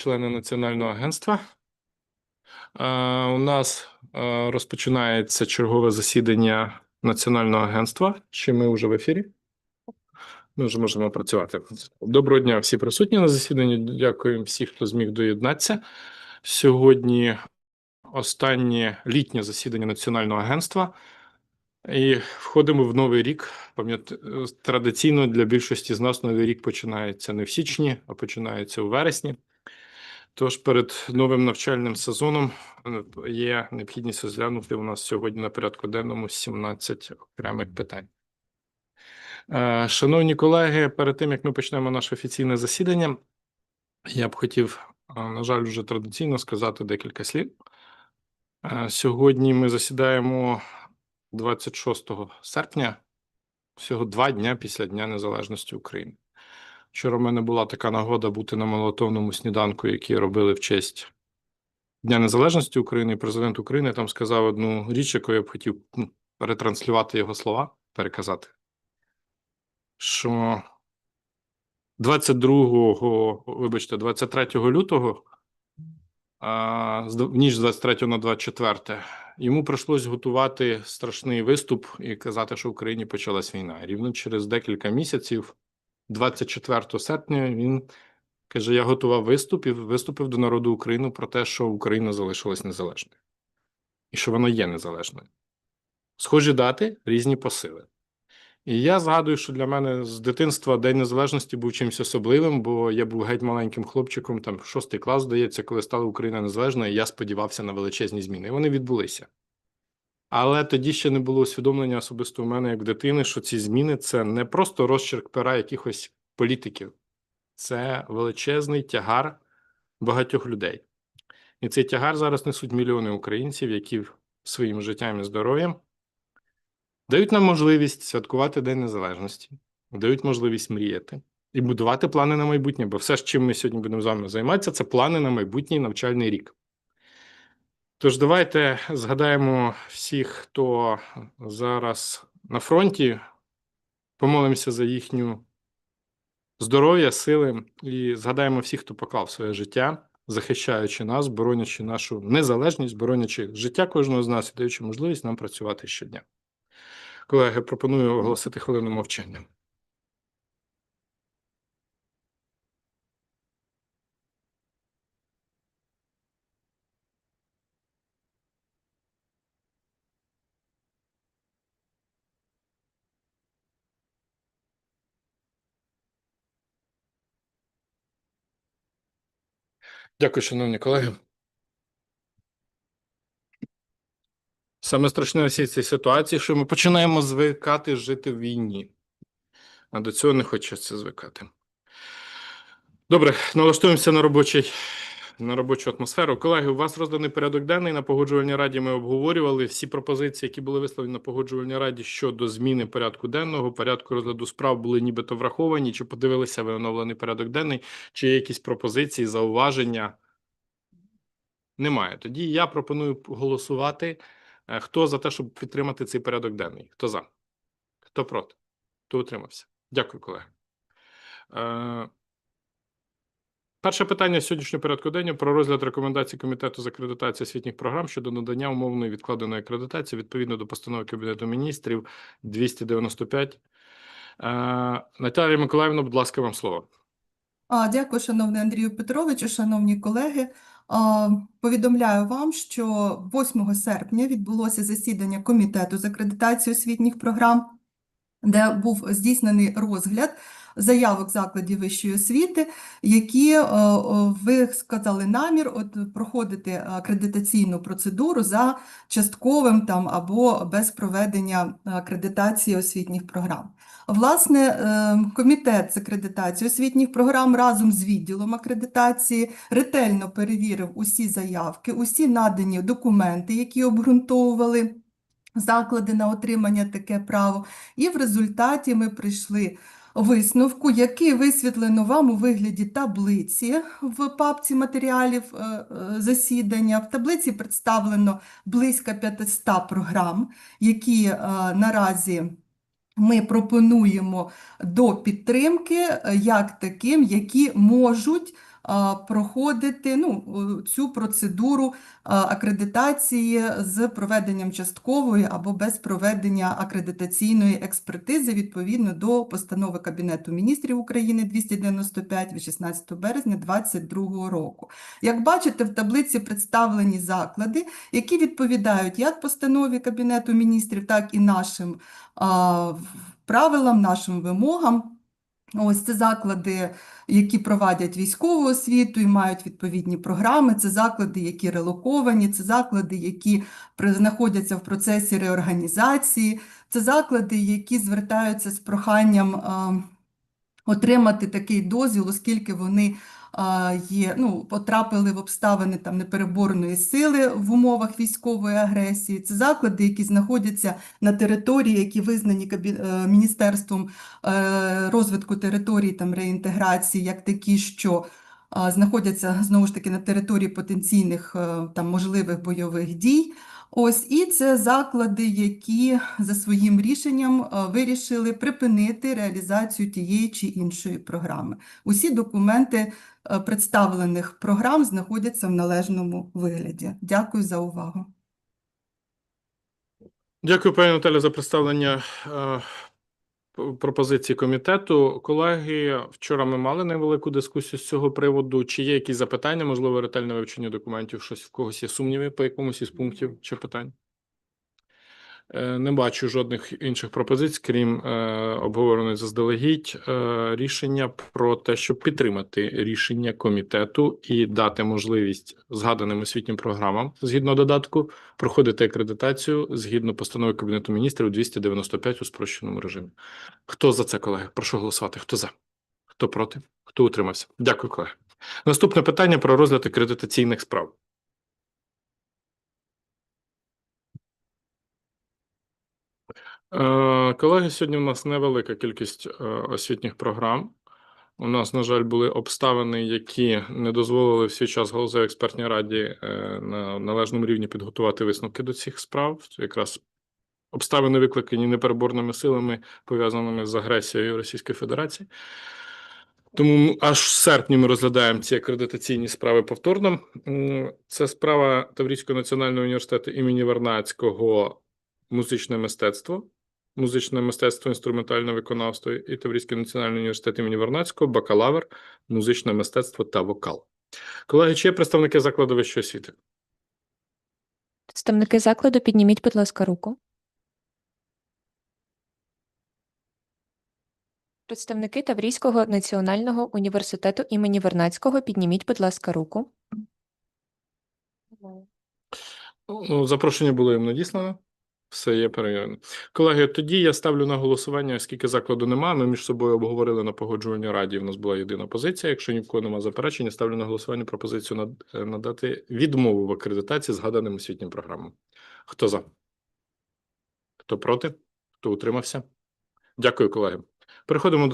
члени Національного агентства. У нас розпочинається чергове засідання Національного агентства. Чи ми вже в ефірі? Ми вже можемо працювати. Доброго дня, всі присутні на засіданні. Дякую всім, хто зміг доєднатися. Сьогодні останнє літнє засідання Національного агентства. І входимо в новий рік. Традиційно для більшості з нас новий рік починається не в січні, а починається у вересні. Тож перед новим навчальним сезоном е, є необхідність розглянути у нас сьогодні на порядку денному 17 окремих питань. Е, Шановні колеги, перед тим як ми почнемо наше офіційне засідання, я б хотів, е, на жаль, вже традиційно сказати декілька слів. Сьогодні ми засідаємо 26 серпня, всього два дня після Дня Незалежності України. Вчора в мене була така нагода бути на молотовному сніданку, який робили в честь Дня Незалежності України. Президент України там сказав одну річ, яку я б хотів ну, перетранслювати його слова, переказати. Що 22, вибачте, 23 лютого, а, в ніч з 23 на 24, йому прийшлось готувати страшний виступ і казати, що в Україні почалась війна. Рівно через декілька місяців 24 серпня він каже: Я готував виступ і виступив до народу України про те, що Україна залишилась незалежною і що вона є незалежною. Схожі дати, різні посили. І я згадую, що для мене з дитинства День Незалежності був чимось особливим, бо я був геть маленьким хлопчиком, там шостий клас, здається, коли стала Україна незалежною, і я сподівався на величезні зміни. І вони відбулися. Але тоді ще не було усвідомлення особисто у мене як дитини, що ці зміни це не просто розчерк пера якихось політиків, це величезний тягар багатьох людей. І цей тягар зараз несуть мільйони українців, які своїм життям і здоров'ям дають нам можливість святкувати День Незалежності, дають можливість мріяти і будувати плани на майбутнє, бо все, чим ми сьогодні будемо з вами займатися, це плани на майбутній навчальний рік. Тож давайте згадаємо всіх, хто зараз на фронті, помолимося за їхню здоров'я, сили і згадаємо всіх, хто поклав своє життя, захищаючи нас, боронячи нашу незалежність, боронячи життя кожного з нас і даючи можливість нам працювати щодня. Колеги, пропоную оголосити хвилину мовчання. Дякую, шановні колеги. Саме страшне у всій цій ситуації, що ми починаємо звикати жити в війні. А до цього не хочеться звикати. Добре, налаштуємося на робочий. На робочу атмосферу. Колеги, у вас розданий порядок денний на погоджувальній раді. Ми обговорювали всі пропозиції, які були висловлені на погоджувальній раді щодо зміни порядку денного, порядку розгляду справ були нібито враховані. Чи подивилися ви оновлений порядок денний, чи є якісь пропозиції, зауваження? Немає. Тоді я пропоную голосувати. Е, Хто за те, щоб підтримати цей порядок денний? Хто за? Хто проти? Хто утримався? Дякую, колеги. Перше питання сьогоднішнього порядку денного про розгляд рекомендацій Комітету з акредитації освітніх програм щодо надання умовної відкладеної акредитації відповідно до постанови Кабінету міністрів 295. Е, Наталія Миколаївна, будь ласка, вам слово. Дякую, шановний Андрію Петровичу, шановні колеги. Повідомляю вам, що 8 серпня відбулося засідання Комітету з акредитації освітніх програм, де був здійснений розгляд заявок закладів вищої освіти, які е, е, висказали намір от, проходити акредитаційну процедуру за частковим там або без проведення акредитації освітніх програм. Власне, е, комітет з акредитації освітніх програм разом з відділом акредитації ретельно перевірив усі заявки, усі надані документи, які обґрунтовували заклади на отримання таке право. І в результаті ми прийшли висновку, який висвітлено вам у вигляді таблиці в папці матеріалів е, е, засідання. В таблиці представлено близько 500 програм, які е, наразі ми пропонуємо до підтримки як таким, які можуть проходити ну, цю процедуру акредитації з проведенням часткової або без проведення акредитаційної експертизи відповідно до постанови Кабінету міністрів України 295 від 16 березня 2022 року. Як бачите, в таблиці представлені заклади, які відповідають як постанові Кабінету міністрів, так і нашим правилам, нашим вимогам. Ось це заклади, які провадять військову освіту і мають відповідні програми. Це заклади, які релоковані, це заклади, які знаходяться в процесі реорганізації, це заклади, які звертаються з проханням отримати такий дозвіл, оскільки вони є, ну, потрапили в обставини там непереборної сили в умовах військової агресії. Це заклади, які знаходяться на території, які визнані е, Міністерством е, розвитку територій там реінтеграції, як такі, що знаходяться знову ж таки на території потенційних е, там можливих бойових дій. Ось і це заклади, які за своїм рішенням е, вирішили припинити реалізацію тієї чи іншої програми. Усі документи е, представлених програм знаходяться в належному вигляді. Дякую за увагу. Дякую, пані Наталя, за представлення е, пропозиції комітету. Колеги, вчора ми мали невелику дискусію з цього приводу. Чи є якісь запитання, можливо, ретельне вивчення документів, щось в когось є сумніви по якомусь із пунктів чи питань? Е, Не бачу жодних інших пропозицій, крім е, обговореної заздалегідь е, рішення про те, щоб підтримати рішення комітету і дати можливість згаданим освітнім програмам згідно додатку проходити акредитацію згідно постанови Кабінету міністрів 295 у спрощеному режимі. Хто за це, колеги? Прошу голосувати. Хто за? Хто проти? Хто утримався? Дякую, колеги. Наступне питання про розгляд акредитаційних справ. Колеги, сьогодні у нас невелика кількість е, освітніх програм. У нас, на жаль, були обставини, які не дозволили в час Галузевій експертній раді е, на належному рівні підготувати висновки до цих справ. Якраз обставини викликані непереборними силами, пов'язаними з агресією Російської Федерації. Тому аж в серпні ми розглядаємо ці акредитаційні справи повторно. Це справа Таврійського національного університету імені Вернадського музичне мистецтво, музичне мистецтво, інструментальне виконавство і Таврійський національний університет імені Вернадського, бакалавр, музичне мистецтво та вокал. Колеги, чи є представники закладу вищої освіти? Представники закладу, підніміть, будь ласка, руку. Представники Таврійського національного університету імені Вернадського, підніміть, будь ласка, руку. Ну, запрошення було їм надіслано. Все є перевірено. Колеги, тоді я ставлю на голосування, оскільки закладу немає. Ми між собою обговорили на погоджувальній раді. В нас була єдина позиція. Якщо ні в кого немає заперечення, ставлю на голосування пропозицію е, надати відмову в акредитації згаданим освітнім програмам. Хто за? Хто проти? Хто утримався? Дякую, колеги. Переходимо до